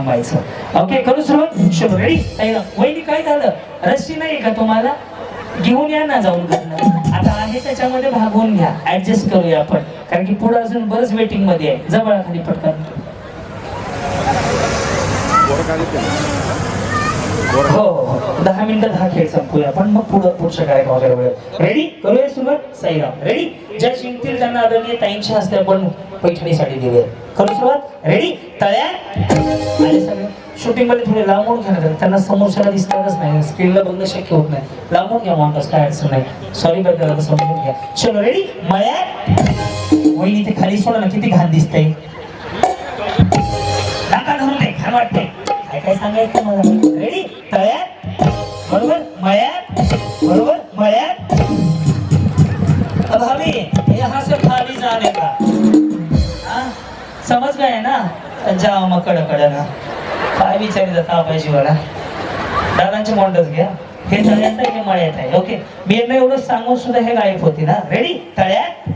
थांबायचं ओके करू सुरुवात? शुभ रेडी वहिनी काय झालं? रस्सी नाही का तुम्हाला? घेऊन या ना जाऊन घरनं. आता आहे त्याच्यामध्ये भागवून घ्या. ऍडजस्ट करूया आपण. कारण की पुढे अजून बरंच वेटिंगमध्ये आहे. जवळ खाली पटकन. हो हो. दहा मिनिटं हा खेळ संपूया. आपण मग पुढं पुढच्या काय वगैरे रेडी करूया सुरुवात? साईराम. रेडी ज्या जिंकतील त्यांना आदरणीय ताईंच्या हस्ते आपण पैठणी साडी देऊया. करू सुरुवात रेडी तळ्या आले सगळे थोडे लांबून घ्या त्यांना समोरच्याला दिसणारच नाही. स्क्रीनला बघणं शक्य होत नाही. लांबून घ्या माणूस. काय अडचण नाही. सॉरी बरं समजून घ्या. चलो रेडी मळ्या वहिनी ते खाली सोडा ना. किती घाण दिसतंय. नाका धरून नाही घाण वाटते काय काय सांगायचं मला रेडी तळ्यात? बरोबर? मळ्यात? बरोबर? मळ्यात? गए ना? जाओ मग कड ना काय विचारी जाता पाहिजे मला दादांचे मॉन्डच घ्या. हे तळ्यात आहे हे मळ्यात आहे ओके? मी यांना एवढं सांगून सुद्धा हे गायब होती ना? रेडी तळ्यात?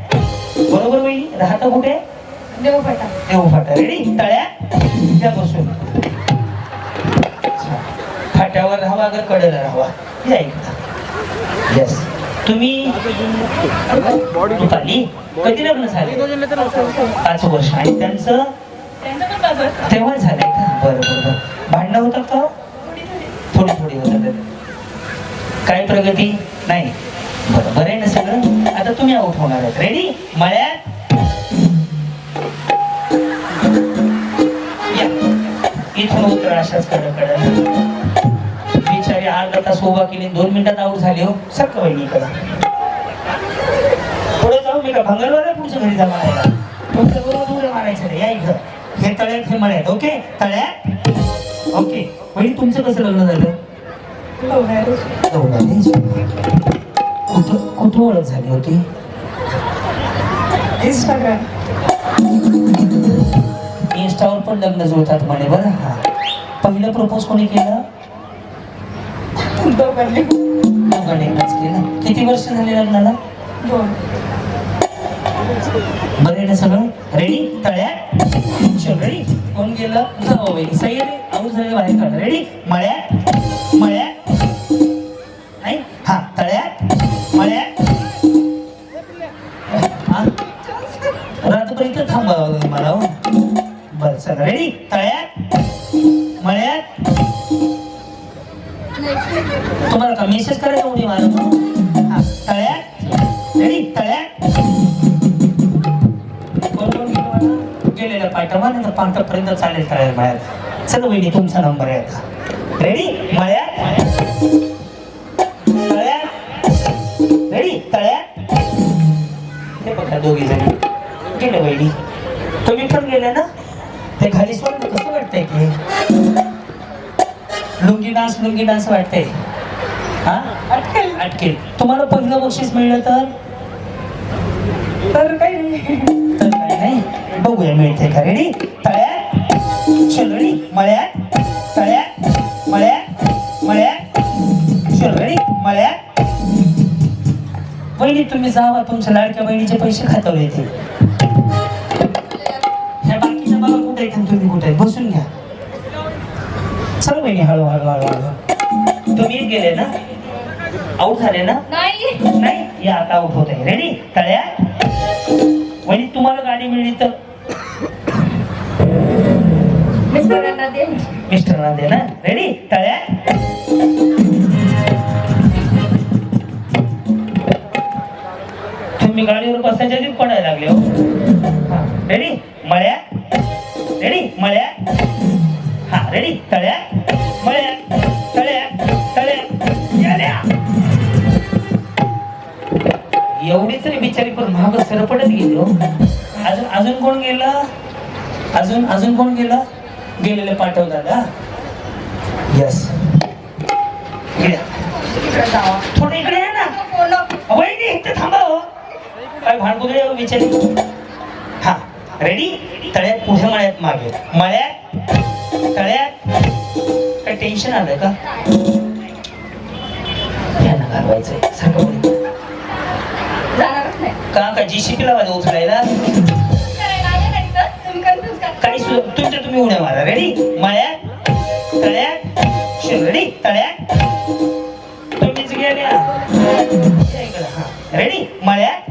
बरोबर वहिनी? राहता कुठे? देऊ पटा देऊ फाटा रेडी तळ्यात? त्या बसून अच्छा. फाट्यावर राहावा अगर कडेला राहावा? या इकडं येस तुम्ही कधी लग्न झाले? पाच वर्ष. आणि त्यांचं तेव्हा झालंय का? बरं बरं बरं. भांडणं होतात का हो? थोडी थोडी होतात. काय प्रगती? नाही. बरं बरं आहे ना सगळं? आता तुम्ही आउट होणार आहात. रेडी मळ्यात? इथून उतर अशाच कडे कडे बिचारी अर्धा तास उभा केली. दोन मिनिटात आऊट झाली हो. सारखं करा. पुढे जाऊ मी का? भंगलवाला पुढच्या घरी जा मारायला. तुमच्या बरोबर मारायचं या इथं. हे तळ्यात हे मळ्यात ओके? तळ्यात? ओके. वहिनी तुमचं कसं लग्न झालं? कुठं कुठं ओळख झाली होती? इंस्टावर पण लग्न जुळतात म्हणे बरं हा पहिलं प्रपोज कोणी केलं? दोघांनी. केलं. किती वर्ष झाली लग्नाला? बरं सगळं? रेडी तळ्यात? कोण गेलं जाऊ बाई सही रे आऊस झाले बाहेर काढ. रेडी मळ्यात? मळ्यात? नाही? हा तळ्यात? मळ्यात? हा? रात्रपर्यंत थांबावं लागेल मला हो. बरं सर रेडी तळ्यात? मळ्यात? तुम्हाला का मेसेज करायचा उडी मारा हा तळ्यात? रेडी तळ्यात? नाही तर पाठापर्यंत चालेल तळ्यात मळ्यात चला वहिनी तुमचा नंबर आहे आता. रेडी मळ्यात? तळ्यात रेडी तळ्यात? हे बघा दोघी जणी. गेले वहिनी. तुम्ही पण गेले ना? ते खाली सोड कसं वाटतंय की लुंगी डान्स लुंगी डान्स वाटतंय. हा? अटकेल. अटकेल. तुम्हाला पहिलं बक्षीस मिळलं तर? तर काही नाही. तर काय नाही. बघूया मिळते का? रेडी तळ्यात चल रेडी मळ्यात तळ्यात मळ्यात मळ्यात चल रेडी मळ्यात. वहिनी तुम्ही जावा तुमच्या लाडक्या बहिणीचे पैसे येतील. ह्या बाकीच्या बाबा कुठे आहेत आणि तुम्ही कुठे आहेत? बसून घ्या. चल बहिणी हळू हळू हळू हळू. तुम्ही गेले ना? आऊट झाले ना? नाही. नाही? या आता आउट होत आहे. रेडी तळ्या वहिनी तुम्हाला गाडी मिळली तर? मिस्टरांना दे. मिस्टरांना दे ना. रेडी तळ्या तुम्ही गाडीवर बसायच्या आधीच पडायला लागले हो. रेडी मळ्या रेडी मळ्या हा. रेडी तळ्या एवढी तरी बिचारी पण महाग सरपटत गेली हो. अजून अजून कोण गेलं? अजून अजून कोण गेलं? गेलेलं पाठव दादा. यस थोडं इकडे आहे ना. इथे थांबा हो. काय भांडकुदे हो, बिचारी. हा रेडी तळ्यात पुढे मळ्यात मागे. मळ्यात तळ्यात. काय टेन्शन आलं का? यांना घालवायचंय सारखं बोल. जाणारच नाही का का जीसीपी लावायचं उचलायला काही तुमच्या तुम्ही उड्या मारा. रेडी मळ्यात तळ्यात रेडी तळ्यात. तुम्हीच गेल्या. हा रेडी मळ्यात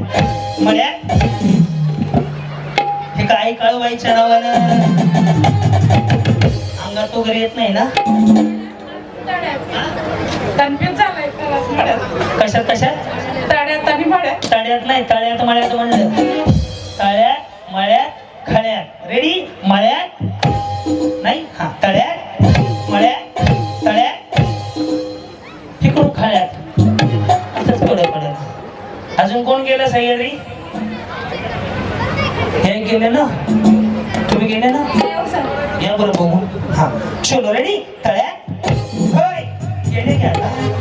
मळ्यात. हे काय कळवायच्या नावानं? अंगात वगैरे येत नाही ना? कशात कशात? तळ्यात नाही तळ्यात मळ्यात म्हणलं. तळ्यात मळ्यात खळ्यात रेडी मळ्यात? नाही? हा. तळ्यात मळ्यात तळ्यात. तिकडून खळ्यात असंच पुढे पडत. अजून कोण गेलं सह्याद्री? हे गेले ना? तुम्ही गेले ना? या बरं बघू. हा. चलो रेडी तळ्यात? होय. गेले की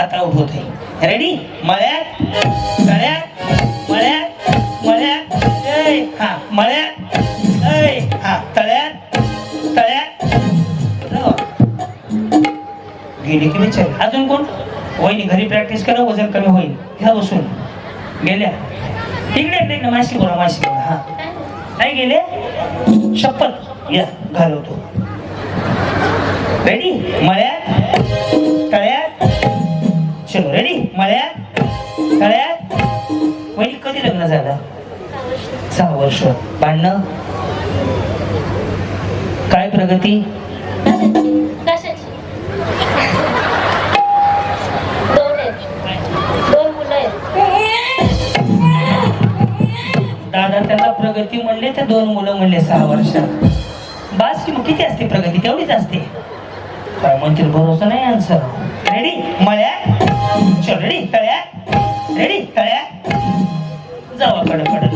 आता उठवत होत आहे रेडी मळ्यात तळ्यात मळ्यात मळ्यात हा मळ्यात हा तळ्यात तळ्यात. गेले गेली की विचार अजून कोण? वहिनी घरी प्रॅक्टिस करा वजन कमी होईल. ह्या बसून. गेल्या. तिकडे तिकडे. माशी बोला माशी बोला. हा. नाही गेले? शपथ. या घालवतो. रेडी मळ्यात मळ्यात? तळ्यात वहिनी कधी लग्न झालं? सहा वर्ष. भांडणं? काय प्रगती? दादा त्यांना प्रगती म्हणले ते दोन मुलं म्हणले सहा वर्षात बास की मग किती असते प्रगती? तेवढीच असते. काय म्हणतील भरोसा नाही आन्सर रेडी मळ्यात? कडे कडे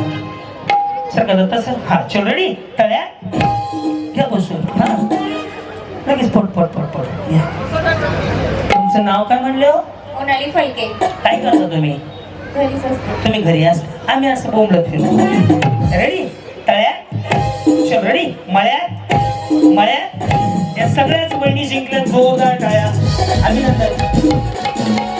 सर का दत्ता सर हा चल रेडी तळ्यात घ्या बसून हा. लगेच पट पट पट पट. या. तुमचं नाव काय म्हणले हो? मोनाली फलके काय करता तुम्ही? घरीच असते. तुम्ही घरी असता. आम्ही असं बोंबलत फिरतो रेडी तळ्यात चल रेडी मळ्यात मळ्यात या सगळ्याच बहिणी जिंकल्या जोरदार टाळ्या. अभिनंदन.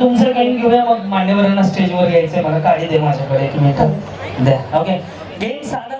तुमचं काही घेऊया मग मान्यवरांना स्टेजवर यायचंय मला काळी दे माझ्याकडे. एक मिनिट द्या. ओके गेम साधा